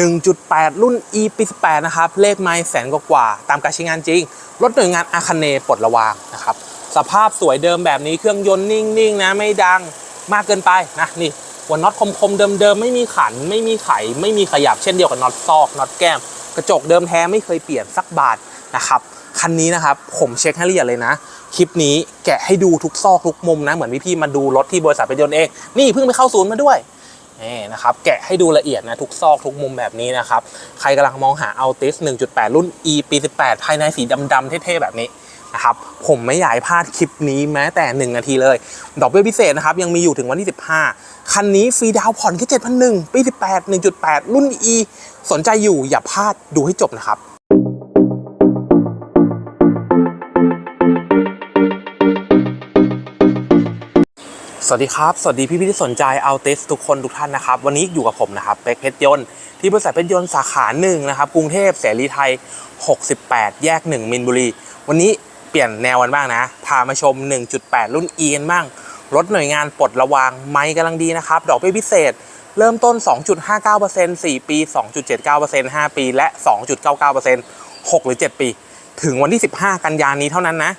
1.8 รุ่น e ปี18นะครับ เลขไม่แสนกว่า ตามการใช้งานจริง รถหน่วยงานอาคาเนปลดระวางนะครับ สภาพสวยเดิมแบบนี้เครื่องยนต์นิ่งๆนะไม่ดังมากเกินไปนะนี่หัวน็อตคมๆเดิมๆไม่มีขัน ไม่มีไข ไม่มีขยับเช่นเดียวกับน็อตซอกน็อตแก้ม กระจกเดิมแท้ไม่เคยเปลี่ยนสักบาทนะครับคันนี้นะครับผมเช็คให้ละเอียดเลยนะ คลิปนี้แกะให้ดูทุกซอกทุกมุมนะ เหมือนพี่ๆมาดูรถที่บริษัทเป็นยนต์เอง นี่เพิ่งไปเข้าศูนย์มาด้วย นี่นะครับแกะให้ดูละเอียดนะทุกซอกทุกมุมแบบนี้นะครับ ใครกำลังมองหา Altis 1.8 รุ่น E ปี 18 ภายในสีดำๆเท่ๆแบบนี้นะครับผมไม่อยากพลาดคลิปนี้แม้แต่ 1 นาทีเลย ดอกเบี้ยพิเศษนะครับ ยังมีอยู่ถึงวันที่ 15 คันนี้ฟรีดาวน์ผ่อนแค่7,001ปี 18 1.8 รุ่น E สนใจอยู่อย่าพลาดดูให้จบนะครับ วัสดีครับ สวัสดีพี่พี่ที่สนใจเอาเตสทุกคนทุกท่านนะครับ วันนี้อยู่กับผมนะครับเป็กเพชรยนต์ที่บริษัทเพชรยนต์สาขาหนึ่งนะครับ กรุงเทพเสรีไทย 68 แยก 1 มินบุรี วันนี้เปลี่ยนแนวกันบ้างนะ พามาชม 1.8 รุ่น E กันบ้าง รถหน่วยงานปลดระวางไม้กำลังดีนะครับ ดอกเบี้ยพิเศษ เริ่มต้น 2.59% 4 ปี 2.79% 5 ปี และ 2.99% 6 หรือ 7 ปี ถึงวันที่ 15 กันยานี้เท่านั้นนะ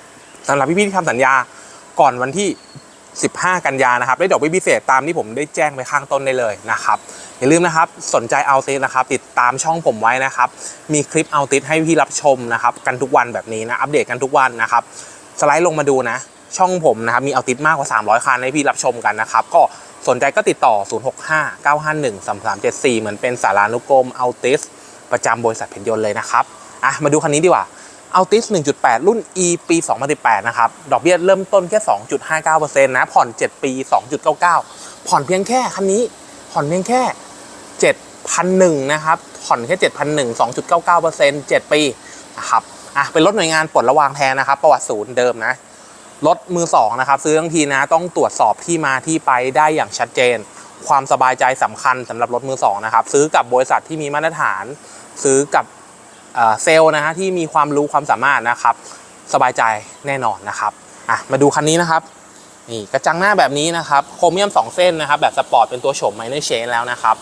สำหรับพี่ๆที่ทำสัญญาก่อนวันที่ 15 กันยานะครับได้ดอกเบี้ยพิเศษตามที่ผมได้แจ้งไปข้างต้นได้เลยนะครับอย่าลืมนะครับสนใจเอาติสนะครับติดตามช่องผมไว้นะครับมีคลิปเอาติสให้พี่รับชมนะครับกันทุกวันแบบนี้นะอัปเดตกันทุกวันนะครับสไลด์ลงมาดูนะ ช่องผมนะครับมีเอาติสมากกว่า 300 คันให้พี่รับชมกันนะครับก็สนใจก็ติดต่อ 0659513374 เหมือนเป็นสารานุกรมเอาติสประจำบริษัทเพนยนต์เลยนะครับอะมาดูคันนี้ดีกว่า อัลติส1.8 รุ่น E ปี 2018 นะครับ ดอกเบี้ยเริ่มต้นแค่ 2.59%นะ ผ่อน 7 ปี 2.99 ผ่อนเพียงแค่คันนี้ ผ่อนเพียงแค่ 7,001 นะครับ ผ่อนแค่ 7,001 2.99% 7 ปีนะครับ อะ เป็นรถหน่วยงานปลดระวางแทนนะครับ ประวัติศูนย์เดิมนะ รถมือสองนะครับ ซื้อทั้งทีนะ ต้องตรวจสอบที่มาที่ไปได้อย่างชัดเจน ความสบายใจสำคัญสำหรับรถมือสองนะครับ ซื้อกับบริษัทที่มีมาตรฐาน ซื้อกับ เซลล์นะฮะที่มีความรู้ความสามารถนะครับสบายใจแน่นอนนะครับอะมาดูคันนี้นะครับนี่กระจังหน้าแบบนี้นะครับโครเมียม 2 เส้นนะครับแบบสปอร์ตเป็นตัวโฉมไมเนอร์เชนแล้วนะครับ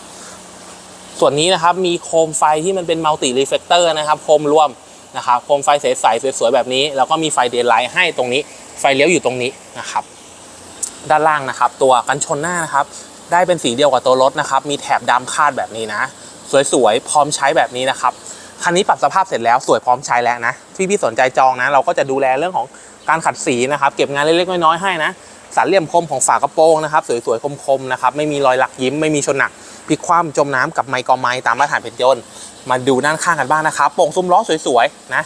ส่วนนี้นะครับมีโคมไฟที่มันเป็นมัลติรีเฟกเตอร์นะครับโคมรวมนะครับโคมไฟใสๆสวยๆแบบนี้แล้วก็มีไฟเดย์ไลท์ให้ตรงนี้ไฟเลี้ยวอยู่ตรงนี้นะครับด้านล่างนะครับ ตัวกันชนหน้านะครับ ได้เป็นสีเดียวกับตัวรถนะครับ มีแถบดำคาดแบบนี้นะ สวยๆ พร้อมใช้แบบนี้นะครับ คันนี้ปรับสภาพเสร็จแล้วสวยพร้อมใช้แล้วนะพี่พี่ๆสนใจจองนะ เราก็จะดูแลเรื่องของการขัดสีนะครับ เก็บงานเล็กๆน้อยๆให้นะสันเหลี่ยมคมของฝากระโปรงนะครับ สวยๆคมๆนะครับไม่มีรอยหลักยิ้มไม่มีชนหนักพลิกคว่ำจมน้ำกับไมค์กอไมค์ตามมาตรฐานเพชรยนต์มาดูด้านข้างกันบ้างนะครับโป่งซุ้มล้อสวยๆนะ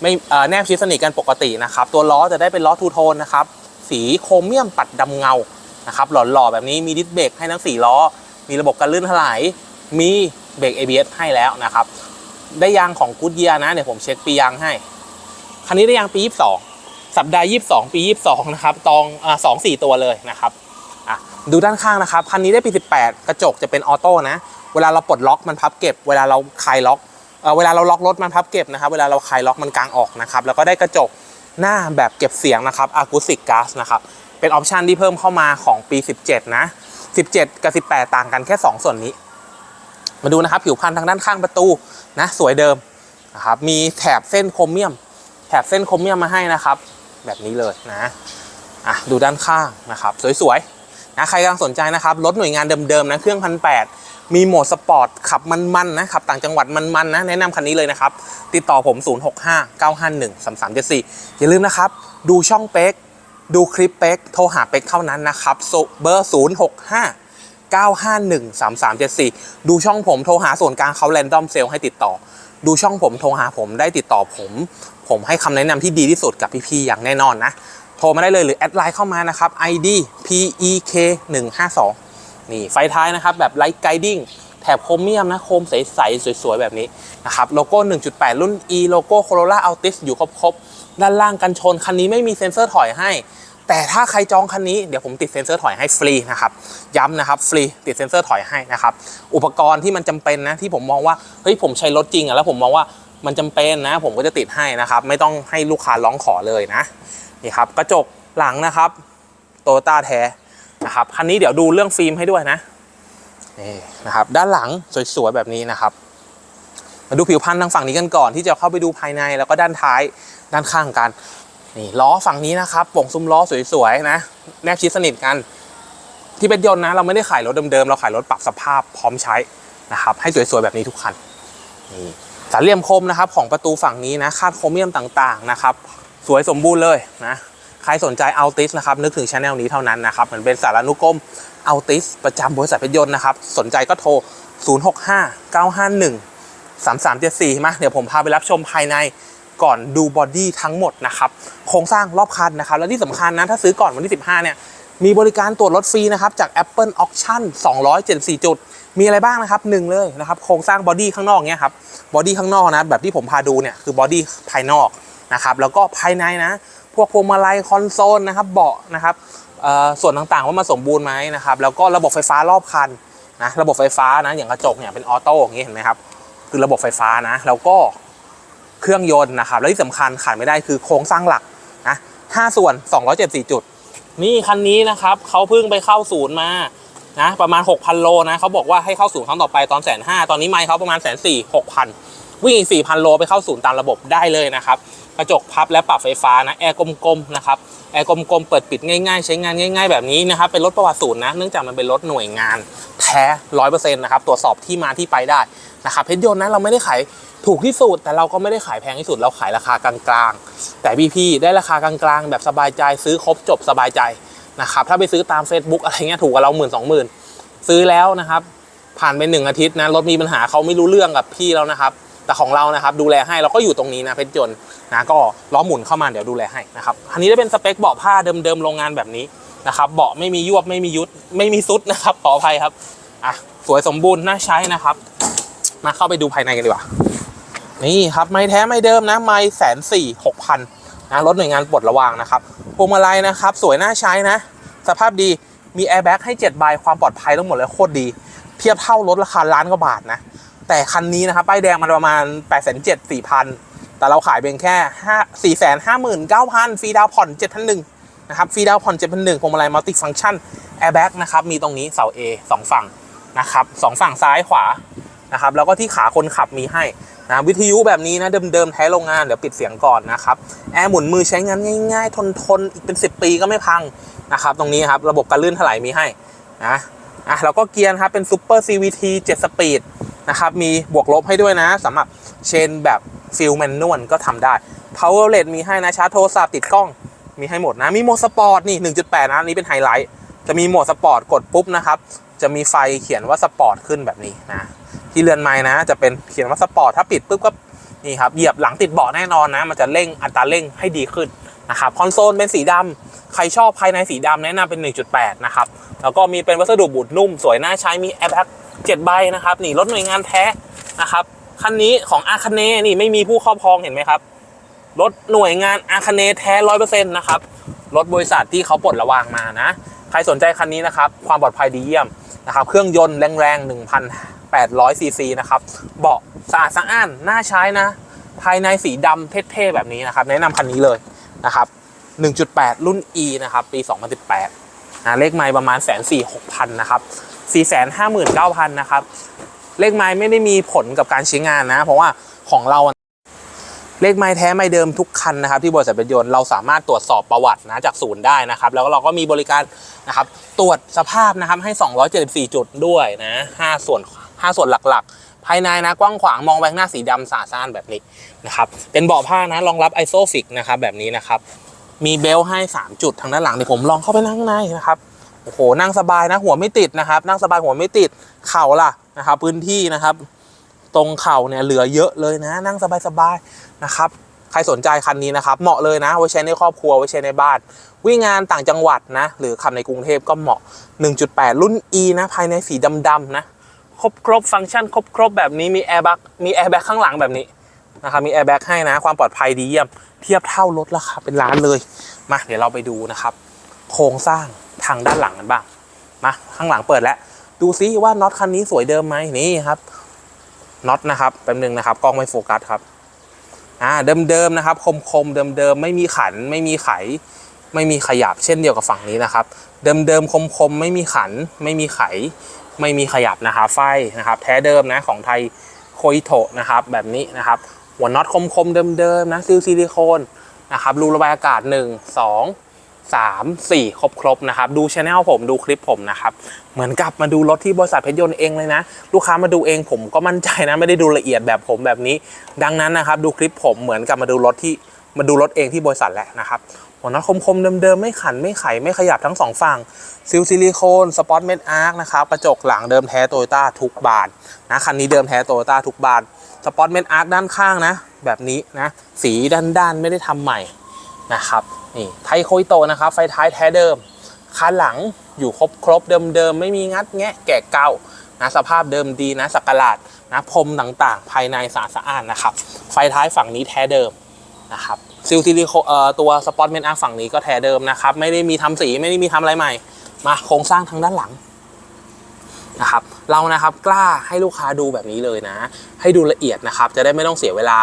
ไม่แนบชิดสนิทกันปกตินะครับ ตัวล้อจะได้เป็นล้อทูโทนนะครับ สีโครเมียมปัดดำเงานะครับหล่อๆแบบนี้มีดิสเบรกให้ทั้ง4ล้อ มีระบบการลื่นถลายมีเบรก ABS ให้แล้วนะครับ ได้ยางของกูดเยียนะเดี๋ยวผมเช็คปียางให้ คันนี้ได้ยางปี 22 สัปดาห์ 22 ปี 22 นะครับ ตองอ่าสองสี่ตัวเลยนะครับอะดูด้านข้างนะครับ คันนี้ได้ปี 18 กระจกจะเป็นออโต้นะ เวลาเราปลดล็อกมันพับเก็บ เวลาเราคลายล็อกเอเวลาเราล็อกรถมันพับเก็บนะครับ เวลาเราคลายล็อกมันกางออกนะครับ แล้วก็ได้กระจกหน้าแบบเก็บเสียงนะครับ Acoustic Glass นะครับ เป็นออปชันที่เพิ่มเข้ามาของปี 17 นะ 17 กับ 18 ต่างกันแค่ 2 ส่วนนี้ มาดูนะครับผิวพรรณทางด้านข้างประตูนะสวยเดิมนะครับมีแถบเส้นโครเมียม แถบเส้นโครเมียมมาให้นะครับ แบบนี้เลยนะอะดูด้านข้างนะครับสวยๆนะใครกำลังสนใจนะครับรถหน่วยงานเดิมๆนะเครื่องพันแปดมีโหมดสปอร์ตขับมันๆนะขับต่างจังหวัดมันๆนะแนะนำคันนี้เลยนะครับ ติดต่อผม 0659513374 อย่าลืมนะครับ ดูช่องเป๊กดูคลิปเป๊กโทรหาเป๊กเท่านั้นนะครับเบอร์ 065 951 3374 ดูช่องผมโทรหาส่วนกลางเขาแรนดอมเซลให้ติดต่อ ดูช่องผมโทรหาผมได้ติดต่อผม ผมให้คำแนะนำที่ดีที่สุดกับพี่ๆอย่างแน่นอนนะ โทรมาได้เลยหรือแอดไลน์เข้ามานะครับ ID PEK 152นี่ไฟท้ายนะครับแบบไลท์ไกดิ้งแถบโครเมียมนะโครมใสๆ สวยๆ แบบนี้นะครับโลโก้ 1.8 รุ่น E โลโก้ Corolla Altis อยู่ครบๆ ด้านล่างกันชน คันนี้ไม่มีเซ็นเซอร์ถอยให้ แต่ถ้าใครจองคันนี้เดี๋ยวผมติดเซ็นเซอร์ถอยให้ฟรีนะครับย้ำนะครับฟรีติดเซ็นเซอร์ถอยให้นะครับอุปกรณ์ที่มันจำเป็นนะที่ผมมองว่าเฮ้ยผมใช้รถจริงอะแล้วผมมองว่ามันจำเป็นนะ ผมก็จะติดให้นะครับ ไม่ต้องให้ลูกค้าร้องขอเลยนะนี่ครับกระจกหลังนะครับโตโยต้าแท้นะครับคันนี้เดี๋ยวดูเรื่องฟิล์มให้ด้วยนะนี่นะครับด้านหลังสวยๆแบบนี้นะครับ มาดูผิวพรรณทางฝั่งนี้กันก่อนที่จะเข้าไปดูภายในแล้วก็ด้านท้ายด้านข้างกัน นี่ล้อฝั่งนี้นะครับป่งซุ้มล้อสวยๆนะ แนบชิดสนิทกันที่เป็นยนต์นะเราไม่ได้ขายรถเดิมๆเราขายรถปรับสภาพพร้อมใช้นะครับให้สวยๆแบบนี้ทุกคันนี่สามเหลี่ยมคมนะครับของประตูฝั่งนี้นะคาดโครเมียมต่างๆนะครับสวยสมบูรณ์เลยนะใครสนใจเอาติสนะครับนึกถึงช anel นี้เท่านั้นนะครับเหมันเป็นสารานุกรมเอาติสประจำบริษัทเพชรยนต์นะครับสนใจก็โทร 065 951 3374 มาเดี๋ยวผมพาไปรับชมภายใน ก่อนดูบอดี้ทั้งหมดนะครับโครงสร้างรอบคันนะครับ และที่สำคัญนะถ้าซื้อก่อนวันที่ 15 เนี่ยมีบริการตรวจรถฟรีนะครับจาก Apple Auction 274 จุด มีอะไรบ้างนะครับหนึ่งเลยนะครับโครงสร้างบอดี้ข้างนอกเนี่ยครับบอดี้ข้างนอกนะแบบที่ผมพาดูเนี่ยคือบอดี้ภายนอกนะครับแล้วก็ภายในนะ พวกพวงมาลัยคอนโซลนะครับเบาะนะครับส่วนต่างๆว่ามันสมบูรณ์ไหมนะครับแล้วก็ระบบไฟฟ้ารอบคันนะระบบไฟฟ้านะอย่างกระจกเนี่ยเป็นออโต้อย่างนี้เห็นไหมครับคือระบบไฟฟ้านะแล้วก็ เครื่องยนต์นะครับ และที่สำคัญขาดไม่ได้คือโครงสร้างหลักนะ5ส่วน274จุด นี่คันนี้นะครับเขาเพิ่งไปเข้าศูนย์มานะประมาณ 6,000 โลนะเขาบอกว่าให้เข้าศูนย์ครั้งต่อไปตอนแสนห้าตอนนี้ไม่เขาประมาณแสนสี่หกพันวิ่งอีก4,000 โลไปเข้าศูนย์ตามระบบได้เลยนะครับ กระจกพับและปรับไฟฟ้านะแอร์กลมๆนะครับ แอร์กลมๆเปิดปิดง่ายๆ ใช้งานง่าย ๆ แบบนี้นะครับเป็นรถประวัติศูนย์นะเนื่องจากมันเป็นรถหน่วยงานแท้ร้อยเปอร์เซ็นต์นะครับตรวจสอบที่มาที่ไปได้นะครับเพชรยนต์นะเราไม่ได้ขายถูกที่สุดแต่เราก็ไม่ได้ขายแพงที่สุดเราขายราคากลางๆ แต่พี่ๆได้ราคากลางๆ แบบสบายใจซื้อครบจบสบายใจนะครับถ้าไปซื้อตาม Facebook อะไรเงี้ยถูกกว่าเราหมื่นสองหมื่นซื้อแล้วนะครับผ่านไปหนึ่งอาทิตย์นะรถมีปัญหาเขาไม่รู้เรื่องกับพี่แล้วนะครับ แต่ของเรานะครับดูแลให้เราก็อยู่ตรงนี้นะเพชรยนต์นะก็ล้อหมุนเข้ามาเดี๋ยวดูแลให้นะครับอันนี้จะเป็นสเปคเบาะผ้าเดิมๆโรงงานแบบนี้นะครับเบาะไม่มียวบไม่มียุดไม่มีซุดนะครับขออภัยครับอะสวยสมบูรณ์น่าใช้นะครับ มาเข้าไปดูภายในกันดีกว่านี่ครับไม้แท้ไม้เดิมนะไม้แสนสี่หกพันนะรถหน่วยงานปลดระวางนะครับพวงมาลัยนะครับ สวยน่าใช้นะ สภาพดีมีแอร์แบ็กให้7ใบความปลอดภัยทั้งหมดเลยโคตรดี เทียบเท่ารถราคาล้านกว่าบาทนะ แต่คันนี้นะครับป้ายแดงมันประมาณ8 7 0 0 0 4,000แต่เราขายเป็นแค่5 4 5 9 0 0 0ฟรีดาวน์ผ่อน7,001นหนึ่งนะครับฟรีดาวน์ผ่อน7,001พวงมาลัยมัลติฟังก์ชันแอร์แบ็กนะครับมีตรงนี้เสา A สองฝั่งนะครับสองฝั่งซ้ายขวานะครับแล้วก็ที่ขาคนขับมีให้นะวิทยุแบบนี้นะเดิมๆแท้โรงงานเดี๋ยวปิดเสียงก่อนนะครับแอร์หมุนมือใช้งานง่าย ๆ ทนๆอีกเป็น 10 ปีก็ไม่พังนะครับตรงนี้ครับระบบการลื่นถลายมีให้นะอะแล้วก็เกียร์ครับเป็นซูเปอร์ CVT 7สปีด นะครับ มีบวกลบให้ด้วยนะสำหรับเชนแบบฟิลแมนนวลก็ทำได้ Power LED มีให้นะชาร์จโทรศัพท์ติดกล้องมีให้หมดนะ มีโหมดสปอร์ตนี่ 1.8 นะนนี้เป็นไฮไลท์ จะมีโหมดสปอร์ตกดปุ๊บนะครับ จะมีไฟเขียนว่าสปอร์ตขึ้นแบบนี้นะ ที่เรือนไม้นะ จะเป็นเขียนว่าสปอร์ต ถ้าปิดปุ๊บก็นี่ครับ เหยียบหลังติดเบาะแน่นอนนะ มันจะเร่งอัตราเร่งให้ดีขึ้นนะครับ คอนโซลเป็นสีดำใครชอบภายในสีดำแนะนำเป็น 1.8 นะครับ แล้วก็มีเป็นวัสดุบูดนุ่ม สวยน่าใช้ มีแอร์แบ็ก 7ใบนะครับนี่รถหน่วยงานแท้นะครับคันนี้ของอาคเนนี่ไม่มีผู้ครอบครองเห็นไหมครับรถหน่วยงานอาคเนแท้ร้อยเปอร์เซ็นต์นะครับรถบริษัทที่เขาปลดระวางมานะ ใครสนใจคันนี้นะครับ ความปลอดภัยดีเยี่ยมนะครับ เครื่องยนต์แรงๆ1,800ซีซีนะครับ เบาะสะอาดสะอ้านน่าใช้นะ ภายในสีดำเท่ๆแบบนี้นะครับ แนะนำคันนี้เลยนะครับ 1.8 รุ่น E นะครับ ปี 2018นะเลขไมล์ประมาณแสนสี่หกพันนะครับ 4 5 9 0 0 0นะครับ เลขไม้ไม่ได้มีผลกับการใช้งานนะ เพราะว่าของเราเลขไม้แท้ไม้เดิมทุกคันนะครับที่บริษัทเป็นยนต์เราสามารถตรวจสอบประวัตินะจากศูนย์ได้นะครับ แล้วเราก็มีบริการนะครับตรวจสภาพนะครับให้ 274 จุดด้วยนะ5ส่วน 5 ส่วนหลักๆ ภายในนะกว้างขวางมองแบงหน้าสีดำสะอาดซ่านแบบนี้นะครับเป็นเบาะผ้านะรองรับไอโซฟิกนะครับแบบนี้นะครับมีเบลต์ให้ 3 จุดทางด้านหลังเดี๋ยวผมลองเข้าไปนั่งข้างในนะครับ โอ้โหนั่งสบายนะ หัวไม่ติดนะครับ นั่งสบายหัวไม่ติดเข่าล่ะนะครับ พื้นที่นะครับ ตรงเข่าเนี่ยเหลือเยอะเลยนะ นั่งสบายๆนะครับใครสนใจคันนี้นะครับ เหมาะเลยนะ ไว้ใช้ในครอบครัว ไว้ใช้ในบ้าน วิ่งงานต่างจังหวัดนะ หรือขับในกรุงเทพก็เหมาะ 1.8 รุ่น E นะ ภายในสีดำๆนะ ครบครบฟังก์ชัน ครบครบแบบนี้ มีแอร์แบ็กมีแอร์แบ็กข้างหลังแบบนี้นะครับ มีแอร์แบ็กให้นะ ความปลอดภัยดีเยี่ยม เทียบเท่ารถราคาเป็นล้านเลย มา เดี๋ยวเราไปดูนะครับ โครงสร้างทางด้านหลังกันบ้างมาข้างหลังเปิดแล้ว ดูซิว่าน็อตคันนี้สวยเดิมไหมนี่ครับน็อตนะครับแป๊บนึงนะครับกล้องไม่โฟกัสครับอ่าเดิมๆนะครับ คมๆเดิมๆไม่มีขันไม่มีไข ไม่มีขยับเช่นเดียวกับฝั่งนี้นะครับ เดิมๆคมๆไม่มีขัน ไม่มีไข ไม่มีขยับนะครับไฟนะครับ แท้เดิมนะของไทยโคอิโตะนะครับแบบนี้นะครับ หัวน็อตคมๆเดิมๆนะซิลซิลิโคนนะครับรูระบายอากาศ 1 2 3 4 ครบครบนะครับ ดูช anel ผมดูคลิปผมนะครับ เหมือนกับมาดูรถที่บริษัทเพชรยนต์เองเลยนะ ลูกค้ามาดูเองผมก็มั่นใจนะ ไม่ได้ดูละเอียดแบบผมแบบนี้ ดังนั้นนะครับ ดูคลิปผมเหมือนกับมาดูรถที่มาดูรถเองที่บริษัทแหละนะครับหัวน็อตคมๆเดิมๆ ไม่ขันไม่ไขไม่ขยับทั้งสองฝั่งซิลซิลิโคนสปอตเมดอาร์คนะครับกระจกหลังเดิมแท้โตโยต้าทุกบานนะคันนี้เดิมแท้โตโยต้าทุกบานสปอตเมดอาร์คด้านข้างนะ แบบนี้นะ สีด้านๆ ไม่ได้ทำใหม่นะครับ นี่ไทยโคอิโตนะครับ ไฟท้ายแท้เดิมคันหลังอยู่ครบครบๆเดิมๆ ไม่มีงัดแงะแกะเก่านะสภาพเดิมดีนะสักหลาดนะพรมต่างๆ ภายในสะอาดสะอ้านนะครับ ไฟท้ายฝั่งนี้แท้เดิมนะครับซิลซิลิโคเอ่อตัวสปอตเมนอาร์ฝั่งนี้ก็แท้เดิมนะครับ ไม่ได้มีทำสีไม่ได้มีทำอะไรใหม่ มาโครงสร้างทางด้านหลังนะครับเรานะครับกล้าให้ลูกค้าดูแบบนี้เลยนะ ให้ดูละเอียดนะครับ จะได้ไม่ต้องเสียเวลา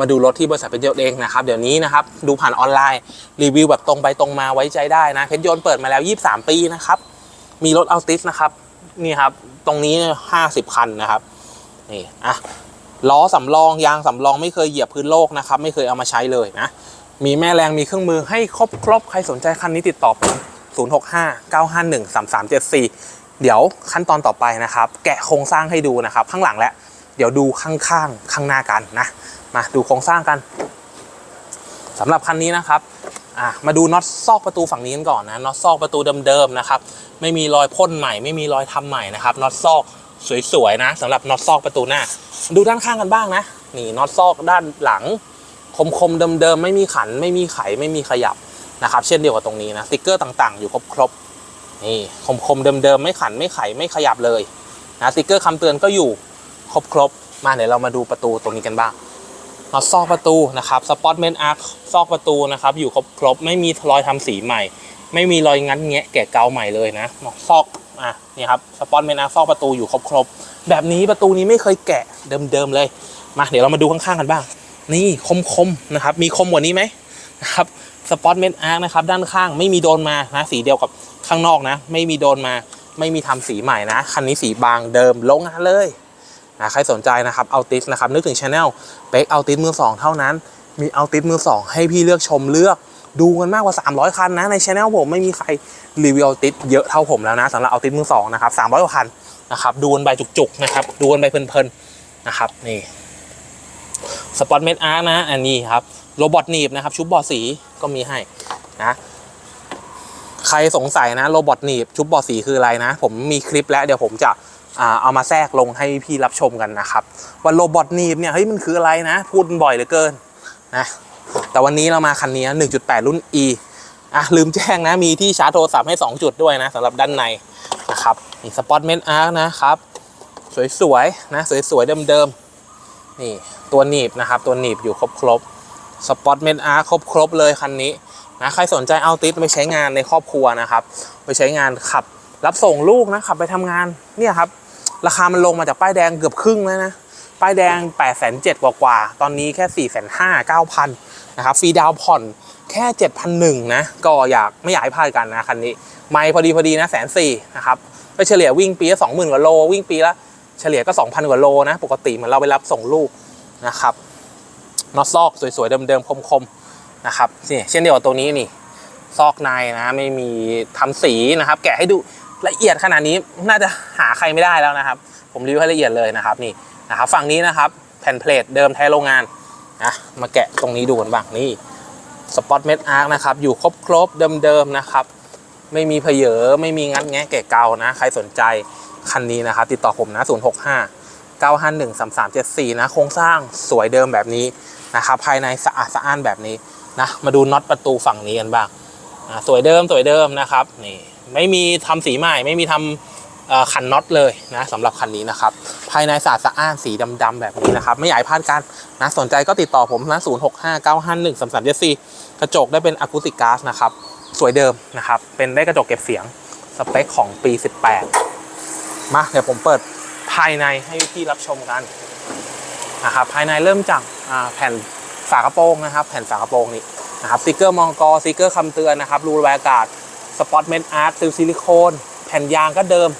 มาดูรถที่บริษัทเพชรยนต์เองนะครับเดี๋ยวนี้นะครับดูผ่านออนไลน์รีวิวแบบตรงไปตรงมาไว้ใจได้นะเพชรยนต์เปิดมาแล้ว 23 ปีนะครับมีรถอัลติสนะครับนี่ครับตรงนี้ห้าสิบคันนะครับนี่อะล้อสำรองยางสำรองไม่เคยเหยียบพื้นโลกนะครับไม่เคยเอามาใช้เลยนะมีแม่แรงมีเครื่องมือให้ครบครบใครสนใจคันนี้ติดต่อผม065 951 3374 เดี๋ยวขั้นตอนต่อไปนะครับ แกะโครงสร้างให้ดูนะครับ ข้างหลังและ เดี๋ยวดูข้างๆ ข้างหน้ากันนะ มาดูโครงสร้างกันสำหรับคันนี้นะครับมาดูน็อตซอกประตูฝั่งนี้กันก่อนนะน็อตซอกประตูเดิมๆนะครับไม่มีรอยพ่นใหม่ ไม่มีรอยทำใหม่นะครับน็อตซอกสวยๆนะสำหรับน็อตซอกประตูหน้า ดูด้านข้างกันบ้างนะนี่น็อตซอกด้านหลัง คมๆเดิมๆไม่มีขัน ไม่มีไขไม่มีขยับนะครับ เช่นเดียวกับตรงนี้นะสติกเกอร์ต่างๆ อยู่ครบๆนี่คมๆเดิมๆไม่ขันไม่ไขไม่ขยับเลยนะสติกเกอร์คำเตือนก็อยู่ครบๆมาเดี๋ยวเรามาดูประตูตรงนี้กันบ้าง น็อตซอกประตูนะครับสปอตเมนอาร์คซอกประตูนะครับอยู่ครบๆไม่มีรอยทำสีใหม่ ไม่มีรอยงัดแงะแกะเกาใหม่เลยนะซอกอะนี่ครับสปอตเมนอาร์คซอกประตูอยู่ครบๆแบบนี้ประตูนี้ไม่เคยแกะเดิมๆเลยมาเดี๋ยวเรามาดูข้างๆกันบ้าง นี่คมๆนะครับมีคมกว่านี้ไหมนะครับสปอตเมนอาร์คนะครับด้านข้างไม่มีโดนมานะสีเดียวกับข้างนอกนะ ไม่มีโดนมาไม่มีทำสีใหม่นะ คันนี้สีบางเดิมโรงงานเลย นะใครสนใจนะครับเอาติสนะครับนึกถึงช anel เป๊กเอาติสมือสองเท่านั้น มีเอาติสมือสองให้พี่เลือกชมเลือกดูกันมากกว่า 300 คันนะในช anel ผมไม่มีใครรีวิวเอาติสเยอะเท่าผมแล้วนะสำหรับเอาติสมือสองนะครับ300กว่าคันนะครับดูกันไปจุกๆนะครับดูกันไปเพลินๆนะครับนี่สปอตเมดอาร์นะอันนี้ครับโรบอทหนีบนะครับชุบบอสีก็มีให้นะใครสงสัยนะโรบอทหนีบชุบบอสีคืออะไรนะ ผมมีคลิปแล้วเดี๋ยวผมจะ เอามาแทรกลงให้พี่รับชมกันนะครับ ว่าโรบอทหนีบเนี่ยเฮ้ยมันคืออะไรนะ พูดบ่อยเหลือเกินนะแต่วันนี้เรามาคันนี้ 1.8 รุ่น E อะลืมแจ้งนะมีที่ชาร์จโทรศัพท์ให้ 2 จุดด้วยนะสำหรับด้านในนะครับนี่สปอตเมดอาร์นะครับ สวยๆนะสวยๆเดิมๆนี่ตัวหนีบนะครับ ตัวหนีบอยู่ครบครบสปอตเมนอาร์ครบครบเลยคันนี้นะใครสนใจเอาติดไปใช้งานในครอบครัวนะครับ ไปใช้งานขับรับส่งลูกนะขับไปทำงานเนี่ยครับ ราคามันลงมาจากป้ายแดงเกือบครึ่งแล้วนะ ป้ายแดง8 7 0 0 0กว่ากว่าๆตอนนี้แค่4 5 0 0 0 9,000นะครับฟรีดาวผ่อนแค่7,100นะก็อยากไม่อยากให้พลาดกันนะคันนี้ ไม่พอดีพอดีนะแสนสี่นะครับก็เฉลี่ยวิ่งปีละ20,000กว่าโล วิ่งปีละเฉลี่ยก็ 2,000 กว่าโลนะ ปกติเหมือนเราไปรับส่งลูกนะครับนอซอกสวยๆ เดิมๆ คมๆ นะครับนี่เช่นเดียวกับตัวนี้นี่ ซอกในนะ ไม่มีทำสีนะครับ แกะให้ดู ละเอียดขนาดนี้น่าจะหาใครไม่ได้แล้วนะครับ ผมรีวิวให้ละเอียดเลยนะครับนี่นะครับฝั่งนี้นะครับแผ่นเพลทเดิมแท้โรงงานนะมาแกะตรงนี้ดูกันบ้างนี่สปอตเมดอาร์นะครับอยู่ครบๆเดิมๆนะครับ ไม่มีเพเยอไม่มีงัดแงะแกะเกานะ ใครสนใจคันนี้นะครับ ติดต่อผมนะ 065 951 3374 นะ โครงสร้างสวยเดิมแบบนี้นะครับ ภายในสะอาดสะอ้านแบบนี้นะ มาดูน็อตประตูฝั่งนี้กันบ้างอ่าสวยเดิมสวยเดิมนะครับนี่ ไม่มีทำสีใหม่ ไม่มีทำเอ่อขันน็อตเลยนะสำหรับคันนี้นะครับ ภายในสะอาดสะอ้านสีดำๆแบบนี้นะครับ ไม่อยากให้พลาดกันนะสนใจก็ติดต่อผมนะ065 951 3374กระจกได้เป็นอะคูติกาสนะครับ สวยเดิมนะครับ เป็นได้กระจกเก็บเสียงสเปคของปี 18 มาเดี๋ยวผมเปิดภายในให้พี่รับชมกันนะครับภายในเริ่มจากแผ่นฝากระโปรงนะครับ แผ่นฝากระโปรงนี่นะครับสติกเกอร์มองกอสติกเกอร์คำเตือนนะครับรูระบายอากาศ สปอตเมนอาร์ตซิลซิลิโคนแผ่นยางก็เดิม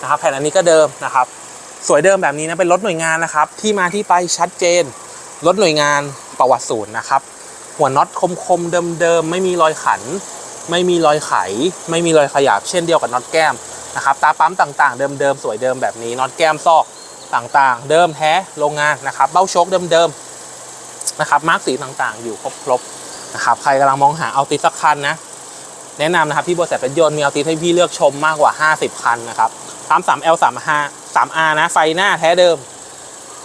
นะครับแผ่นอันนี้ก็เดิมนะครับ สวยเดิมแบบนี้นะเป็นรถหน่วยงานนะครับ ที่มาที่ไปชัดเจนรถหน่วยงานประวัติศูนย์นะครับ หัวน็อตคมๆเดิมๆไม่มีรอยขัน ไม่มีรอยไข ไม่มีรอยขยับเช่นเดียวกับน็อตแก้มนะครับตาปั๊มต่างๆ เดิมๆสวยเดิมแบบนี้น็อตแก้มซอกต่างๆ เดิมแท้โรงงานนะครับเบ้าโชคเดิมๆนะครับมาร์กสีต่างๆ อยู่ครบๆนะครับใครกำลังมองหาเอาติดสักคันนะ แนะนำนะครับที่บริษัทเป็นยนต์มีเอาติดให้พี่เลือกชมมากกว่า 50 คันนะครับปั๊ม 3L 35 3R นะ ไฟหน้าแท้เดิม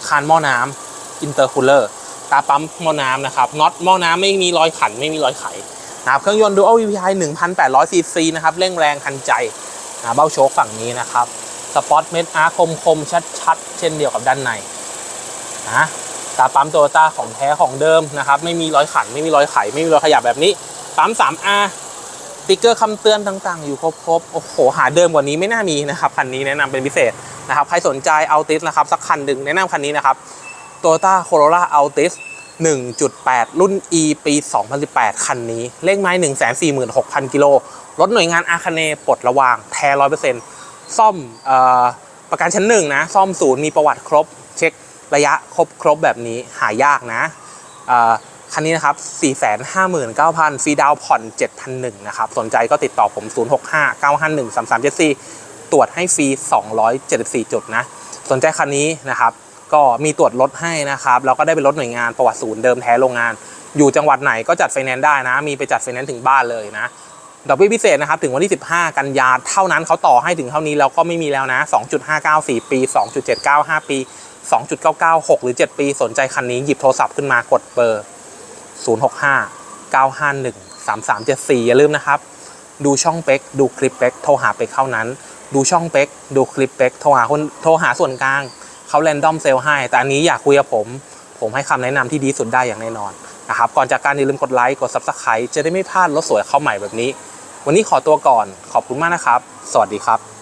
คานหม้อน้ำอินเตอร์คูลเลอร์ ตาปั๊มหม้อน้ำนะครับ น็อตหม้อน้ำไม่มีรอยขันไม่มีรอยไขนะครับเครื่องยนต์ Dual VPI 1,800 cc นะครับ เร่งแรงทันใจนะเบ้าโชคฝั่งนี้นะครับ สปอตเม็ดอาร์คมคมๆชัดๆ เช่นเดียวกับด้านในนะตาปั๊มโตโยต้าของแท้ของเดิมนะครับ ไม่มีรอยขันไม่มีรอยไข ไม่มีรอยขยับแบบนี้ ปั๊ม 3R ติ๊กเกอร์คำเตือนต่างๆ อยู่ครบๆ โอ้โห หาเดิมกว่านี้ไม่น่ามีนะครับ คันนี้แนะนำเป็นพิเศษนะครับ ใครสนใจเอาติสนะครับ สักคันหนึ่งแนะนำคันนี้นะครับ Toyota Corolla Altis 1.8 รุ่น E ปี 2018 คันนี้ เลขไม้ 146,000 กิโล รถหน่วยงานอาคาเนปลดระวาง แท้ร้อยเปอร์เซ็นต์ซ่อมออประกันชั้นหนึ่งนะ ซ่อมศูนย์มีประวัติครบ เช็คระยะครบครบแบบนี้หายากนะ คันนี้นะครับ 459,000ฟรีดาวผ่อน 7,001นะครับ สนใจก็ติดต่อผม 0659513374 ตรวจให้ฟรี 274 จุดนะ สนใจคันนี้นะครับ ก็มีตรวจรถให้นะครับ แล้วก็ได้เป็นรถหน่วยงานประวัติศูนย์เดิมแท้โรงงาน อยู่จังหวัดไหนก็จัดไฟแนนซ์ได้นะ มีไปจัดไฟแนนซ์ถึงบ้านเลยนะดอกเบี้ยพิเศษนะครับถึงวันที่ 15 กันยาเท่านั้นเขาต่อให้ถึงเท่านี้แล้วก็ไม่มีแล้วนะ 2.594 ปี 2.795 ปี 2.996 หรือ 7 ปีสนใจคันนี้หยิบโทรศัพท์ขึ้นมากดเบอร์ 065 951 3374 อย่าลืมนะครับ ดูช่องเป็กดูคลิปเป็กโทรหาเป็กเท่านั้น ดูช่องเป็กดูคลิปเป็กโทรหาคนโทรหาส่วนกลางเขาแรนดอมเซลให้ แต่อันนี้อยากคุยกับผม ผมให้คำแนะนำที่ดีสุดได้อย่างแน่นอนนะครับ ก่อนจากการอย่าลืมกดไลค์กด Subscribe จะได้ไม่พลาดรถสวยเข้าใหม่แบบนี้ วันนี้ขอตัวก่อนขอบคุณมากนะครับ สวัสดีครับ